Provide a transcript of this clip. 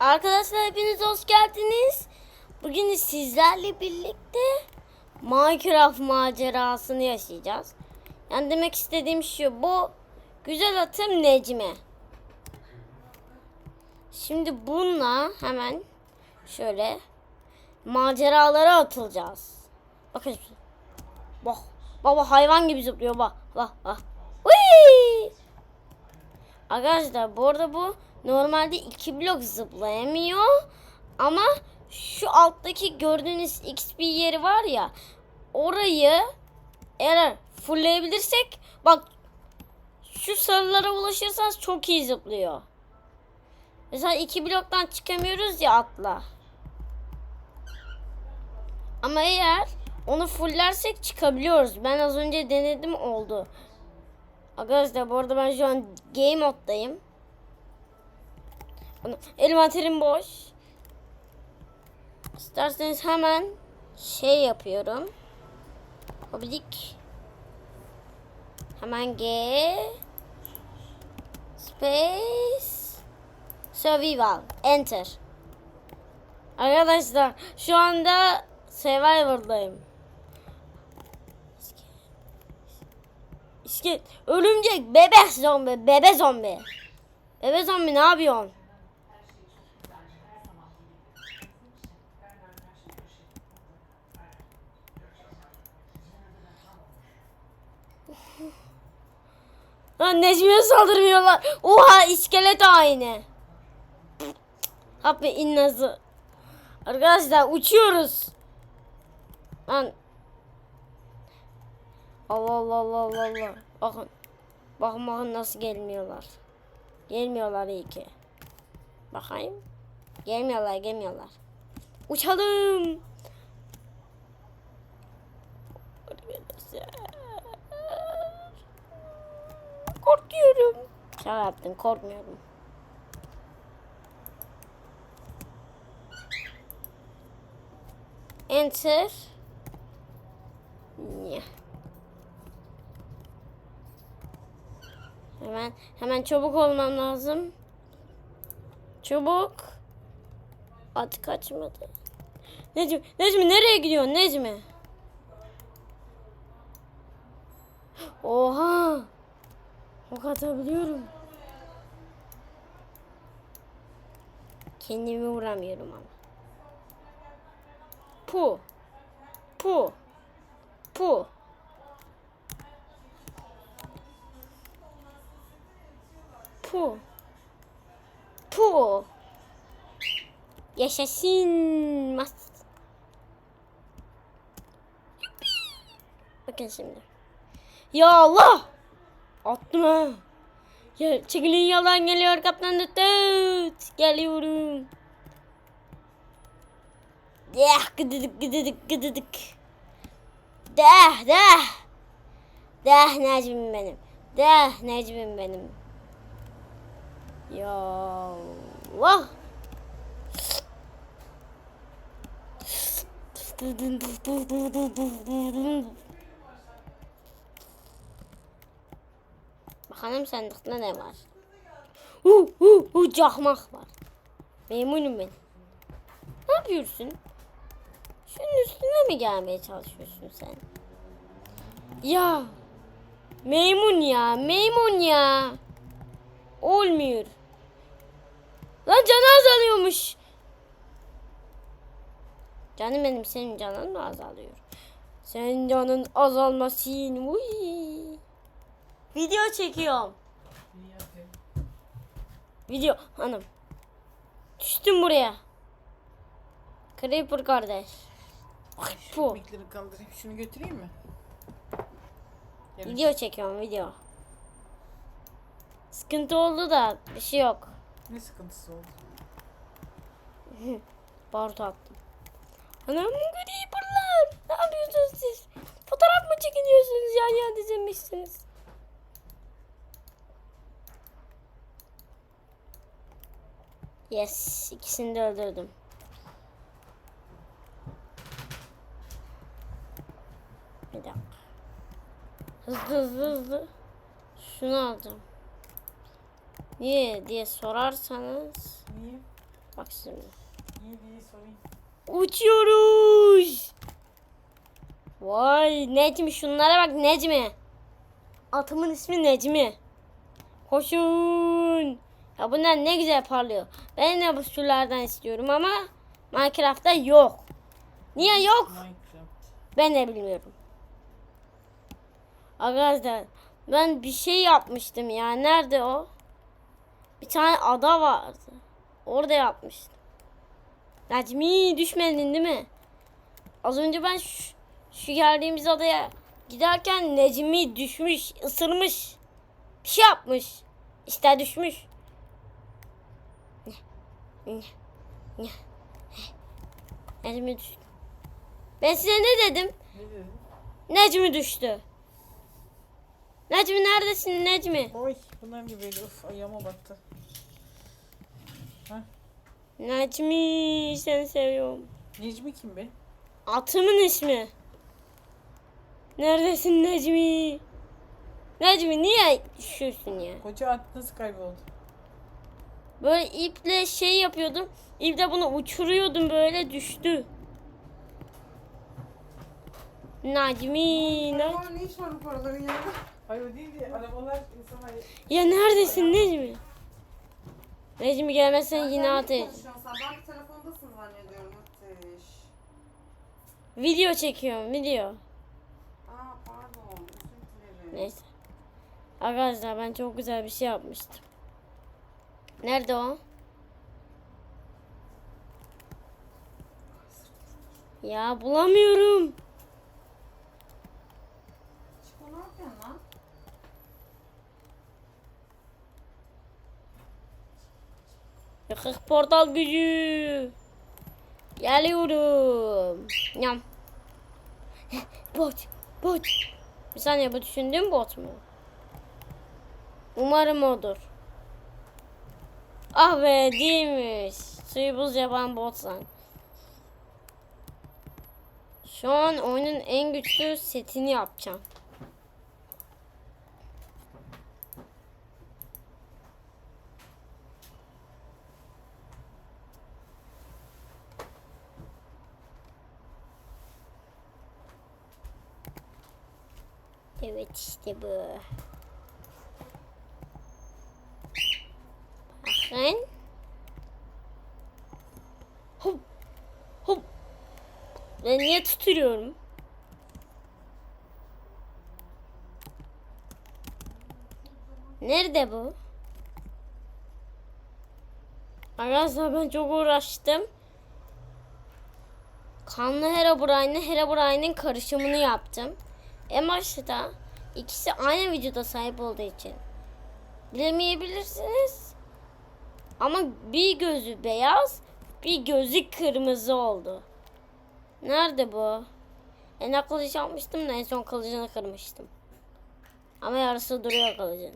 Arkadaşlar hepiniz hoş geldiniz. Bugün sizlerle birlikte Minecraft macerasını yaşayacağız. Yani demek istediğim şu bu güzel atım Necmi. Şimdi bununla hemen şöyle maceralara atılacağız. Bakın. Bak. Baba hayvan gibi zıplıyor bak. Bak bak. Uy! Arkadaşlar bu arada bu normalde iki blok zıplayamıyor. Ama şu alttaki gördüğünüz XP yeri var ya orayı eğer fullleyebilirsek bak şu sarılara ulaşırsanız çok iyi zıplıyor. Mesela iki bloktan çıkamıyoruz ya atla. Ama eğer onu fullersek çıkabiliyoruz. Ben az önce denedim oldu. Arkadaşlar bu arada ben şu an game moddayım. Envanterim boş. İsterseniz hemen şey yapıyorum. Oblik. Hemen G Space Survival Enter. Arkadaşlar şu anda Survivor'dayım. İskelet, örümcek, bebek zombi, bebe zombi. Bebe zombi ne yapıyorsun? Lan Necmi'ye saldırmıyorlar. Oha iskelet aynı. Abi innazı. Arkadaşlar uçuyoruz. Lan. Allah Allah Allah Allah Allah. Bakın. Bakın bakın nasıl gelmiyorlar. Gelmiyorlar iyi ki. Bakayım. Gelmiyorlar gelmiyorlar. Uçalım. Korkuyorum. Şaka yaptım korkmuyorum. Enter. Hemen hemen çabuk olmam lazım. Çabuk. At kaçmadı. Necmi, Necmi nereye gidiyorsun Necmi? Oha. Ok atabiliyorum. Kendimi vuramıyorum ama. Pu. Pu. Pu. Pu. Pu. Yaşasın. Mas. Bakın şimdi. Ya Allah. Attım ha. Ya çekilin yalan geliyor kaptan tut. Geliyorum. Deh gıdıdık gıdıdık gıdıdık. Deh deh. Deh Necmim benim. Deh Necmim benim. Ya Allah. Bakalım sandıkta ne var? Uh, uh, uh, cahmak var. Memunum ben. Ne yapıyorsun? Şunun üstüne mi gelmeye çalışıyorsun sen? Ya. Meymun ya, meymun ya. Olmuyor. Lan canı azalıyormuş. Canım benim senin canın mı azalıyor? Senin canın azalmasın. Uy. Video çekiyorum. Video hanım. Düştüm buraya. Creeper kardeş. Ay, Bu. mikleri kaldırayım. Şunu götüreyim mi? Yarın Video çekiyorum video. Sıkıntı oldu da bir şey yok. Ne sıkıntısı oldu? Barut attım. Anam creeperlar. Ne yapıyorsunuz siz? Fotoğraf mı çekiniyorsunuz yan yana dizilmişsiniz? Yes, ikisini de öldürdüm. Bir dakika. Hızlı hızlı hızlı. Şunu alacağım. Niye diye sorarsanız Niye? Bak şimdi. İyi değil sorayım. Uçuyoruz. Vay Necmi şunlara bak Necmi. Atımın ismi Necmi. Koşun. Ya bunlar ne güzel parlıyor. Ben de bu türlerden istiyorum ama Minecraft'ta yok. Niye yok? Minecraft. Ben de bilmiyorum. Arkadaşlar ben bir şey yapmıştım ya. Nerede o? Bir tane ada vardı. Orada yapmıştım. Necmi düşmedin değil mi? Az önce ben şu, şu geldiğimiz adaya giderken Necmi düşmüş, ısırmış. Bir şey yapmış. İşte düşmüş. Ne? Ne? Ne? Necmi düştü. Ben size ne dedim? Ne? Necmi düştü. Necmi neredesin Necmi? Oy bunlar gibi böyle of ayağıma battı. Necmi seni seviyorum. Necmi kim be? Atımın ismi. Neredesin Necmi? Necmi niye düşüyorsun ya? Koca at nasıl kayboldu? Böyle iple şey yapıyordum. İple bunu uçuruyordum böyle düştü. Necmi, Necmi. Ama ne iş var bu paraların yanında? Hayır o değil de arabalar insana Ya neredesin Necmi? Necmi gelmezsen yine ateş. Ben telefondasın zannediyorum Ateş. Video çekiyorum video. Aa pardon. Neyse. Arkadaşlar ben çok güzel bir şey yapmıştım. Nerede o? Ya bulamıyorum. Yıkık portal gücü. Geliyorum. Yam. bot. Bot. Bir saniye bu düşündüğüm bot mu? Umarım odur. Ah be değilmiş. Suyu buz yapan bot sanki. Şu an oyunun en güçlü setini yapacağım. Evet işte bu. Bakın. Hop. Hop. Ben niye tutuyorum? Nerede bu? Arkadaşlar ben çok uğraştım. Kanlı Herobrine'le Herobrine'in karışımını yaptım. En başta ikisi aynı vücuda sahip olduğu için bilemeyebilirsiniz. Ama bir gözü beyaz, bir gözü kırmızı oldu. Nerede bu? En kılıç almıştım da en son kılıcını kırmıştım. Ama yarısı duruyor kılıcın.